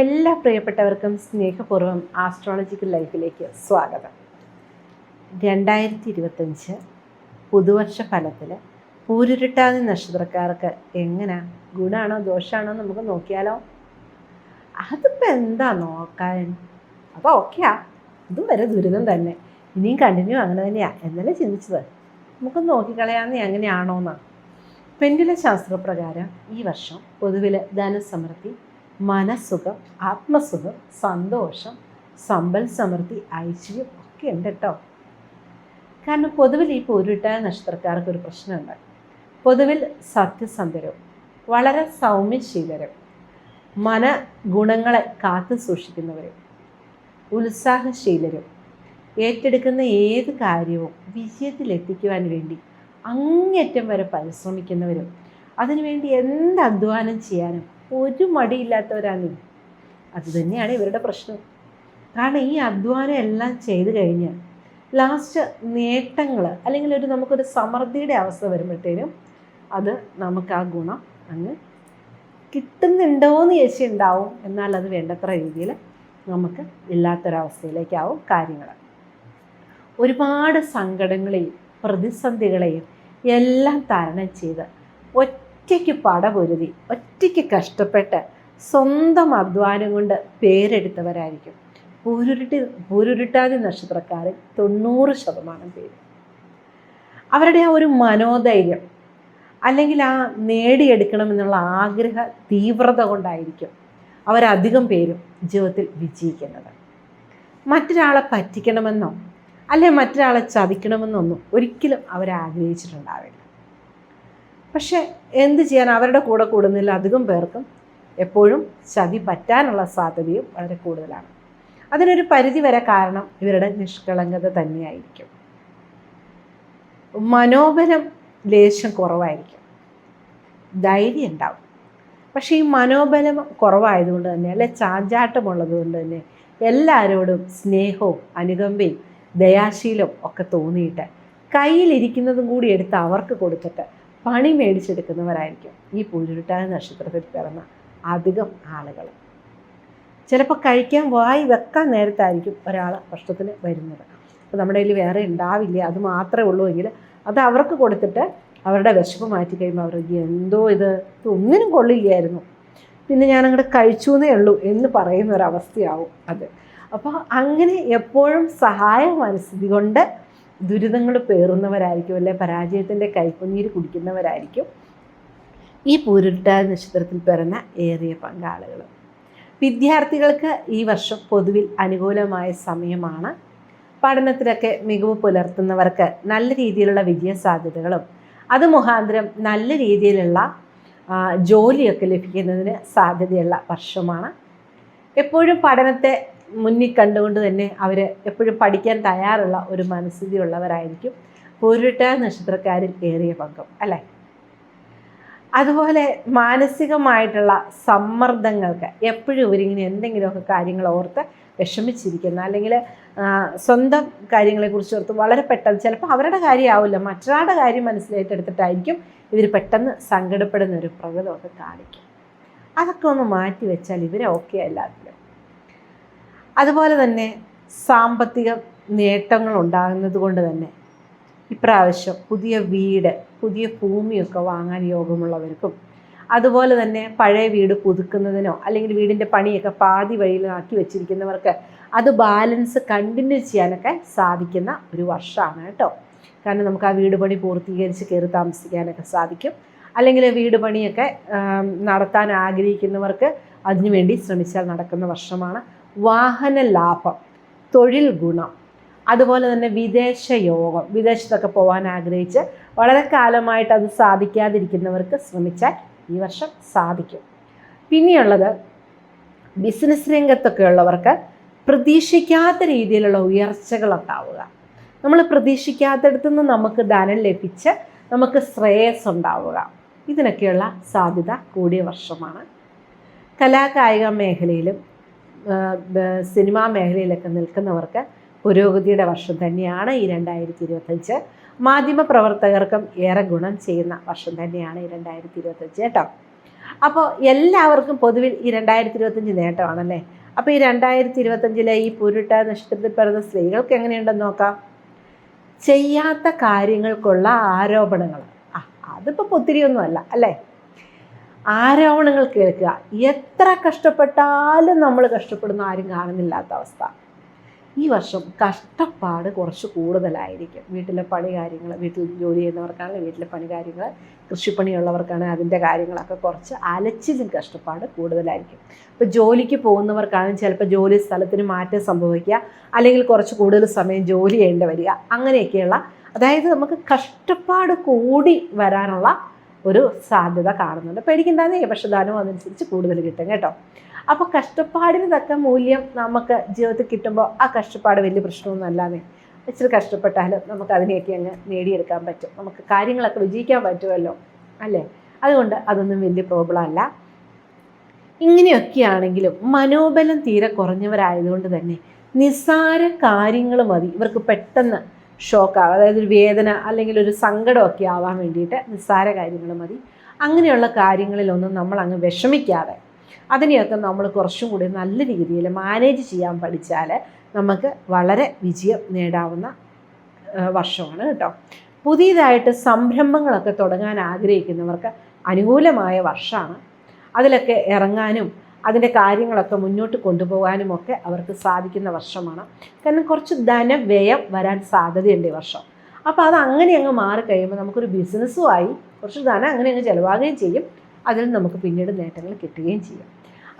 എല്ലാ പ്രിയപ്പെട്ടവർക്കും സ്നേഹപൂർവം ആസ്ട്രോളജിക്കൽ ലൈഫിലേക്ക് സ്വാഗതം. രണ്ടായിരത്തി ഇരുപത്തഞ്ച് പുതുവർഷ ഫലത്തിൽ പൂരുരുട്ടാതി നക്ഷത്രക്കാർക്ക് എങ്ങനെ? ഗുണാണോ ദോഷമാണോ നമുക്ക് നോക്കിയാലോ? അതിപ്പോൾ എന്താ നോക്കാൻ? അപ്പോൾ ഓക്കെയാ. ഇതുവരെ ദുരിതം തന്നെ. ഇനിയും കണ്ടിന്യൂ അങ്ങനെ തന്നെയാണ് എന്നല്ലേ ചിന്തിച്ചത്? നമുക്ക് നോക്കിക്കളയാന്ന് എങ്ങനെയാണോന്ന് പെൻഡുല ശാസ്ത്രപ്രകാരം ഈ വർഷം പൊതുവിൽ ധനസമൃദ്ധി മനസ്സുഖം ആത്മസുഖം സന്തോഷം സമ്പൽ സമൃദ്ധി ഐശ്വര്യം ഒക്കെ ഉണ്ട് കേട്ടോ. കാരണം പൊതുവിൽ ഈ പൂരുട്ടായ നക്ഷത്രക്കാർക്ക് ഒരു പ്രശ്നമുണ്ട്. പൊതുവിൽ സത്യസന്ധരും വളരെ സൗമ്യശീലരും മന ഗുണങ്ങളെ കാത്തു സൂക്ഷിക്കുന്നവരും ഉത്സാഹശീലരും ഏറ്റെടുക്കുന്ന ഏത് കാര്യവും വിജയത്തിലെത്തിക്കുവാൻ വേണ്ടി അങ്ങേറ്റം വരെ പരിശ്രമിക്കുന്നവരും അതിനുവേണ്ടി എന്ത് അധ്വാനം ചെയ്യാനും ഒരു മടിയില്ലാത്തവരാണ് അത് തന്നെയാണ് ഇവരുടെ പ്രശ്നം. കാരണം ഈ അധ്വാനം എല്ലാം ചെയ്ത് കഴിഞ്ഞ് ലാസ്റ്റ് നേട്ടങ്ങൾ അല്ലെങ്കിൽ ഒരു നമുക്കൊരു സമൃദ്ധിയുടെ അവസ്ഥ വരുമ്പോഴത്തേനും അത് നമുക്ക് ആ ഗുണം അങ്ങ് കിട്ടുന്നുണ്ടോ എന്ന് ചോദിച്ചുണ്ടാവും എന്നാൽ അത് വേണ്ടത്ര രീതിയിൽ നമുക്ക് ഇല്ലാത്തൊരവസ്ഥയിലേക്കാവും കാര്യങ്ങൾ. ഒരുപാട് സങ്കടങ്ങളെയും പ്രതിസന്ധികളെയും എല്ലാം തരണം ചെയ്ത് ഒറ്റയ്ക്ക് പടപൊരുതി ഒറ്റയ്ക്ക് കഷ്ടപ്പെട്ട് സ്വന്തം അധ്വാനം കൊണ്ട് പേരെടുത്തവരായിരിക്കും. പൂരുരുട്ടി പൂരുരുട്ടാതി നക്ഷത്രക്കാരിൽ തൊണ്ണൂറ് ശതമാനം പേര്. അവരുടെ ആ ഒരു മനോധൈര്യം അല്ലെങ്കിൽ ആ നേടിയെടുക്കണമെന്നുള്ള ആഗ്രഹ തീവ്രത കൊണ്ടായിരിക്കും അവരധികം പേരും ജീവിതത്തിൽ വിജയിക്കുന്നത്. മറ്റൊരാളെ പറ്റിക്കണമെന്നോ അല്ലെ മറ്റൊരാളെ ചതിക്കണമെന്നൊന്നും ഒരിക്കലും അവർ ആഗ്രഹിച്ചിട്ടുണ്ടാവില്ല പക്ഷെ എന്ത് ചെയ്യാൻ അവരുടെ കൂടെ കൂടുന്നില്ല? അധികം പേർക്കും എപ്പോഴും ചതി പറ്റാനുള്ള സാധ്യതയും വളരെ കൂടുതലാണ്. അതിനൊരു പരിധി വരെ കാരണം ഇവരുടെ നിഷ്കളങ്കത തന്നെയായിരിക്കും. മനോബലം ലേശം കുറവായിരിക്കും. ധൈര്യം ഉണ്ടാവും. പക്ഷേ ഈ മനോബലം കുറവായതുകൊണ്ട് തന്നെ അല്ലെ ചാഞ്ചാട്ടമുള്ളത് കൊണ്ട് തന്നെ എല്ലാവരോടും സ്നേഹവും അനുകമ്പയും ദയാശീലവും ഒക്കെ തോന്നിയിട്ട് കയ്യിലിരിക്കുന്നതും കൂടി എടുത്ത് അവർക്ക് കൊടുത്തിട്ട് പണി മേടിച്ചെടുക്കുന്നവരായിരിക്കും ഈ പൂരുരുട്ടായ നക്ഷത്രത്തിൽ പിറന്ന അധികം ആളുകൾ. ചിലപ്പോൾ കഴിക്കാൻ വായി വെക്കാൻ നേരത്തായിരിക്കും ഒരാൾ ഭക്ഷണത്തിന് വരുന്നത്. അപ്പോൾ നമ്മുടെ കയ്യിൽ വേറെ ഉണ്ടാവില്ല അത് മാത്രമേ ഉള്ളൂ എങ്കിൽ അത് അവർക്ക് കൊടുത്തിട്ട് അവരുടെ വിശപ്പ് മാറ്റി കഴിയുമ്പോൾ അവർ എന്തോ ഇത് ഒന്നിനും കൊള്ളില്ലായിരുന്നു. പിന്നെ ഞാൻ അങ്ങോട്ട് കഴിച്ചു എന്നേ ഉള്ളൂ എന്ന് പറയുന്ന ഒരവസ്ഥയാവും അത്. അപ്പോൾ അങ്ങനെ എപ്പോഴും സഹായ മനസ്ഥിതി കൊണ്ട് ദുരിതങ്ങൾ പേറുന്നവരായിരിക്കും അല്ലെ പരാജയത്തിന്റെ കൈപ്പുനീര് കുടിക്കുന്നവരായിരിക്കും ഈ പൂരുട്ട നക്ഷത്രത്തിൽ പിറന്ന ഏറിയ പങ്കാളുകൾ വിദ്യാർത്ഥികൾക്ക് ഈ വർഷം പൊതുവിൽ അനുകൂലമായ സമയമാണ്. പഠനത്തിലൊക്കെ മികവ് പുലർത്തുന്നവർക്ക് നല്ല രീതിയിലുള്ള വിജയ സാധ്യതകളും അത് മുഖാന്തരം നല്ല രീതിയിലുള്ള ജോലിയൊക്കെ ലഭിക്കുന്നതിന് സാധ്യതയുള്ള വർഷമാണ്. എപ്പോഴും പഠനത്തെ മുന്നിൽ കണ്ടുകൊണ്ട് തന്നെ അവർ എപ്പോഴും പഠിക്കാൻ തയ്യാറുള്ള ഒരു മനസ്ഥിതി ഉള്ളവരായിരിക്കും. പൂരിട്ട നക്ഷത്രക്കാരിൽ ഏറിയ പങ്കം അല്ലേ? അതുപോലെ മാനസികമായിട്ടുള്ള സമ്മർദ്ദങ്ങൾക്ക് എപ്പോഴും ഇവരിങ്ങനെ എന്തെങ്കിലുമൊക്കെ കാര്യങ്ങൾ ഓർത്ത് വിഷമിച്ചിരിക്കുന്ന അല്ലെങ്കിൽ സ്വന്തം കാര്യങ്ങളെക്കുറിച്ച് ഓർത്ത് വളരെ പെട്ടെന്ന് ചിലപ്പോൾ അവരുടെ കാര്യമാവില്ല മറ്റൊരാളുടെ കാര്യം മനസ്സിലേറ്റെടുത്തിട്ടായിരിക്കും ഇവർ പെട്ടെന്ന് സങ്കടപ്പെടുന്ന ഒരു പ്രകൃതമൊക്കെ കാണിക്കും. അതൊക്കെ ഒന്ന് മാറ്റി വെച്ചാൽ ഇവരെ ഓക്കെ എല്ലാത്തിലും അതുപോലെ തന്നെ സാമ്പത്തിക നേട്ടങ്ങൾ ഉണ്ടാകുന്നത് കൊണ്ട് തന്നെ ഇപ്രാവശ്യം പുതിയ വീട് പുതിയ ഭൂമിയൊക്കെ വാങ്ങാൻ യോഗമുള്ളവർക്കും അതുപോലെ തന്നെ പഴയ വീട് പുതുക്കുന്നതിനോ അല്ലെങ്കിൽ വീടിന്റെ പണിയൊക്കെ പാതി വഴിയിലാക്കി വെച്ചിരിക്കുന്നവർക്ക് അത് ബാലൻസ് കണ്ടിന്യൂ ചെയ്യാനൊക്കെ സാധിക്കുന്ന ഒരു വർഷമാണ് കേട്ടോ. കാരണം നമുക്ക് ആ വീട് പണി പൂർത്തീകരിച്ച് കയറി താമസിക്കാനൊക്കെ സാധിക്കും. അല്ലെങ്കിൽ വീട് പണിയൊക്കെ നടത്താൻ ആഗ്രഹിക്കുന്നവർക്ക് അതിനുവേണ്ടി ശ്രമിച്ചാൽ നടക്കുന്ന വർഷമാണ്. വാഹന ലാഭം തൊഴിൽ ഗുണം അതുപോലെ തന്നെ വിദേശ യോഗം. വിദേശത്തൊക്കെ പോകാൻ ആഗ്രഹിച്ച് വളരെ കാലമായിട്ട് അത് സാധിക്കാതിരിക്കുന്നവർക്ക് ശ്രമിച്ചാൽ ഈ വർഷം സാധിക്കും. പിന്നെയുള്ളത് ബിസിനസ് രംഗത്തൊക്കെ ഉള്ളവർക്ക് പ്രതീക്ഷിക്കാത്ത രീതിയിലുള്ള ഉയർച്ചകൾ ഉണ്ടാവുക. നമ്മൾ പ്രതീക്ഷിക്കാത്തടത്തു നിന്ന് നമുക്ക് ധനം ലഭിച്ച് നമുക്ക് ശ്രേയസ് ഉണ്ടാവുക. ഇതിനൊക്കെയുള്ള സാധ്യത കൂടിയ വർഷമാണ്. കലാകായിക മേഖലയിലും സിനിമാ മേഖലയിലൊക്കെ നിൽക്കുന്നവർക്ക് പുരോഗതിയുടെ വർഷം തന്നെയാണ് ഈ രണ്ടായിരത്തി ഇരുപത്തഞ്ച് മാധ്യമ പ്രവർത്തകർക്കും ഏറെ ഗുണം ചെയ്യുന്ന വർഷം തന്നെയാണ് ഈ രണ്ടായിരത്തി ഇരുപത്തഞ്ച് കേട്ടോ. അപ്പോൾ എല്ലാവർക്കും പൊതുവിൽ ഈ രണ്ടായിരത്തി ഇരുപത്തഞ്ച് നേട്ടമാണല്ലേ? അപ്പോൾ ഈ രണ്ടായിരത്തി ഇരുപത്തഞ്ചിലെ ഈ പുരുട്ട നക്ഷത്രത്തിൽ പിറന്ന സ്ത്രീകൾക്ക് എങ്ങനെയുണ്ടെന്ന് നോക്കാം? ചെയ്യാത്ത കാര്യങ്ങൾക്കുള്ള ആരോപണങ്ങൾ. ആ അതിപ്പോൾ ഒത്തിരി ഒന്നുമല്ല അല്ലേ? ആരോപണങ്ങൾ കേൾക്കുക. എത്ര കഷ്ടപ്പെട്ടാലും നമ്മൾ കഷ്ടപ്പെടുന്ന ആരും കാണുന്നില്ലാത്ത അവസ്ഥ. ഈ വർഷം കഷ്ടപ്പാട് കുറച്ച് കൂടുതലായിരിക്കും. വീട്ടിലെ പണി കാര്യങ്ങൾ വീട്ടിൽ ജോലി ചെയ്യുന്നവർക്കാണെങ്കിൽ വീട്ടിലെ പണി കാര്യങ്ങൾ കൃഷിപ്പണിയുള്ളവർക്കാണ് അതിന്റെ കാര്യങ്ങളൊക്കെ കുറച്ച് അലച്ചിലും കഷ്ടപ്പാട് കൂടുതലായിരിക്കും. ഇപ്പോൾ ജോലിക്ക് പോകുന്നവർക്കാണെങ്കിൽ ചിലപ്പോൾ ജോലി സ്ഥലത്തിന് മാറ്റം സംഭവിക്കുക അല്ലെങ്കിൽ കുറച്ച് കൂടുതൽ സമയം ജോലി ചെയ്യേണ്ടി വരിക അങ്ങനെയൊക്കെയുള്ള അതായത് നമുക്ക് കഷ്ടപ്പാട് കൂടി വരാനുള്ള ഒരു സാധ്യത കാണുന്നുണ്ട്. അപ്പോൾ പക്ഷെ ധനം അതനുസരിച്ച് കൂടുതൽ കിട്ടും കേട്ടോ. അപ്പോൾ കഷ്ടപ്പാടിന് തക്ക മൂല്യം നമുക്ക് ജീവിതത്തിൽ കിട്ടുമ്പോൾ ആ കഷ്ടപ്പാട് വലിയ പ്രശ്നമൊന്നും അല്ലാതെ ഇച്ചിരി കഷ്ടപ്പെട്ടാലും നമുക്ക് അതിനെയൊക്കെ അങ്ങ് നേടിയെടുക്കാൻ പറ്റും. നമുക്ക് കാര്യങ്ങളൊക്കെ വിജയിക്കാൻ പറ്റുമല്ലോ അല്ലേ? അതുകൊണ്ട് അതൊന്നും വലിയ പ്രോബ്ലം അല്ല. ഇങ്ങനെയൊക്കെയാണെങ്കിലും മനോബലം തീരെ കുറഞ്ഞവരായതുകൊണ്ട് തന്നെ നിസ്സാര കാര്യങ്ങൾ മതി. ഇവർക്ക് പെട്ടെന്ന് ഷോക്കാവും. അതായത് ഒരു വേദന അല്ലെങ്കിൽ ഒരു സങ്കടമൊക്കെ ആവാൻ വേണ്ടിയിട്ട് നിസ്സാര കാര്യങ്ങൾ മതി. അങ്ങനെയുള്ള കാര്യങ്ങളിലൊന്നും നമ്മൾ അങ്ങ് വിഷമിക്കാതെ അതിനെയൊക്കെ നമ്മൾ കുറച്ചും കൂടി നല്ല രീതിയിൽ മാനേജ് ചെയ്യാൻ പഠിച്ചാൽ നമുക്ക് വളരെ വിജയം നേടാവുന്ന വർഷമാണ് കേട്ടോ. പുതിയതായിട്ട് സംരംഭങ്ങളൊക്കെ തുടങ്ങാൻ ആഗ്രഹിക്കുന്നവർക്ക് അനുകൂലമായ വർഷമാണ്. അതിലൊക്കെ ഇറങ്ങാനും അതിന്റെ കാര്യങ്ങളൊക്കെ മുന്നോട്ട് കൊണ്ടുപോകാനും ഒക്കെ അവർക്ക് സാധിക്കുന്ന വർഷമാണ്. കാരണം കുറച്ച് ധനവ്യയം വരാൻ സാധ്യതയുണ്ട് ഈ വർഷം. അപ്പോൾ അത് അങ്ങനെ അങ്ങ് മാറിക്കഴിയുമ്പോൾ നമുക്കൊരു ബിസിനസ്സുമായി കുറച്ച് ധനം അങ്ങനെ അങ്ങ് ചിലവാകുകയും ചെയ്യും. അതിൽ നമുക്ക് പിന്നീട് നേട്ടങ്ങൾ കിട്ടുകയും ചെയ്യും.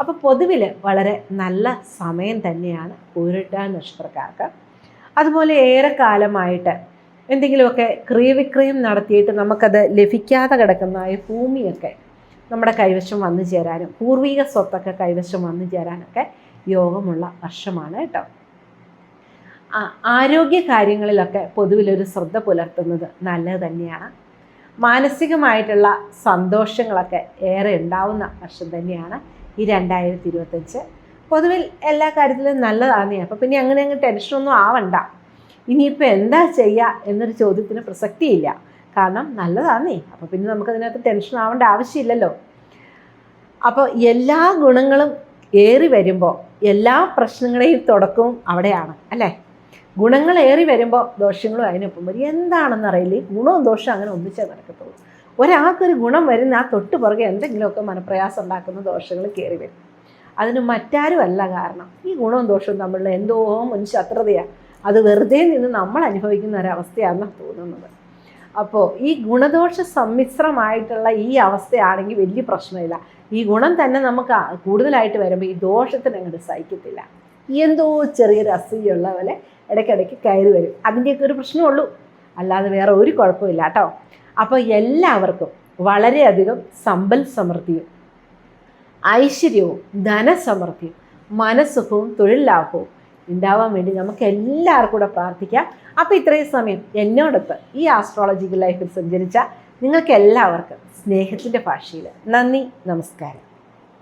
അപ്പോൾ പൊതുവിൽ വളരെ നല്ല സമയം തന്നെയാണ് പൂരിട്ട നക്ഷത്രക്കാർക്ക്. അതുപോലെ ഏറെ ഏറെക്കാലമായിട്ട് എന്തെങ്കിലുമൊക്കെ ക്രിയവിക്രയം നടത്തിയിട്ട് നമുക്കത് ലഭിക്കാതെ കിടക്കുന്ന ഈ ഭൂമിയൊക്കെ നമ്മുടെ കൈവശം വന്നു ചേരാനും പൂർവിക സ്വത്തൊക്കെ കൈവശം വന്നു ചേരാനൊക്കെ യോഗമുള്ള വർഷമാണ് കേട്ടോ. ആരോഗ്യ കാര്യങ്ങളിലൊക്കെ പൊതുവിലൊരു ശ്രദ്ധ പുലർത്തുന്നത് നല്ലത് തന്നെയാണ്. മാനസികമായിട്ടുള്ള സന്തോഷങ്ങളൊക്കെ ഏറെ ഉണ്ടാവുന്ന വർഷം തന്നെയാണ് ഈ രണ്ടായിരത്തി ഇരുപത്തഞ്ച് പൊതുവിൽ എല്ലാ കാര്യത്തിലും നല്ലതാണ് അപ്പോൾ പിന്നെ അങ്ങനെ അങ്ങ് ടെൻഷനൊന്നും ആവണ്ട. ഇനിയിപ്പോൾ എന്താ ചെയ്യുക എന്നൊരു ചോദ്യത്തിന് പ്രസക്തിയില്ല. കാരണം നല്ലതാന്നേ. അപ്പോൾ പിന്നെ നമുക്ക് നമുക്കതിനകത്ത് ടെൻഷൻ ആവേണ്ട ആവശ്യമില്ലല്ലോ. അപ്പോൾ എല്ലാ ഗുണങ്ങളും ഏറി വരുമ്പോൾ എല്ലാ പ്രശ്നങ്ങളെയും തുടക്കവും അവിടെയാണ് അല്ലേ? ഗുണങ്ങൾ ഏറി വരുമ്പോൾ ദോഷങ്ങളും അതിനൊപ്പം വരും. എന്താണെന്ന് അറിയില്ല? ഗുണവും ദോഷവും അങ്ങനെ ഒന്നിച്ചേ നടക്കത്തുള്ളൂ. ഒരാൾക്കൊരു ഗുണം വരുന്ന ആ തൊട്ട് പുറകെ എന്തെങ്കിലുമൊക്കെ മനപ്രയാസം ഉണ്ടാക്കുന്ന ദോഷങ്ങൾ കയറി വരും. അതിന് മറ്റാരുമല്ല കാരണം. ഈ ഗുണവും ദോഷവും തമ്മിലുള്ള എന്തോ മുൻ ശത്രുതയാണ് അത് വെറുതെ നിന്ന് നമ്മൾ അനുഭവിക്കുന്ന ഒരവസ്ഥയാണെന്നാണ് തോന്നുന്നത്. അപ്പോൾ ഈ ഗുണദോഷ സമ്മിശ്രമായിട്ടുള്ള ഈ അവസ്ഥയാണെങ്കിൽ വലിയ പ്രശ്നമില്ല. ഈ ഗുണം തന്നെ നമുക്ക് കൂടുതലായിട്ട് വരുമ്പോൾ ഈ ദോഷത്തിന് അങ്ങോട്ട് സഹിക്കത്തില്ല. എന്തോ ചെറിയൊരു അസൂയുള്ള പോലെ ഇടയ്ക്കിടയ്ക്ക് കയറി വരും. അതിന്റെയൊക്കെ ഒരു പ്രശ്നമുള്ളൂ അല്ലാതെ വേറെ ഒരു കുഴപ്പമില്ല കേട്ടോ. അപ്പോൾ എല്ലാവർക്കും വളരെയധികം സമ്പൽ സമൃദ്ധിയും ഐശ്വര്യവും ധനസമൃദ്ധിയും മനസ്സുഖവും തൊഴിൽ ലാഭവും ഉണ്ടാവാൻ വേണ്ടി നമുക്ക് എല്ലാവർക്കും കൂടെ പ്രാർത്ഥിക്കാം. അപ്പോൾ ഇത്രയും സമയം എന്നോടൊത്ത് ഈ ആസ്ട്രോളജിക്കൽ ലൈഫിൽ സഞ്ചരിച്ച നിങ്ങൾക്ക് എല്ലാവർക്കും സ്നേഹത്തിന്റെ ഭാഷയിൽ നന്ദി നമസ്കാരം.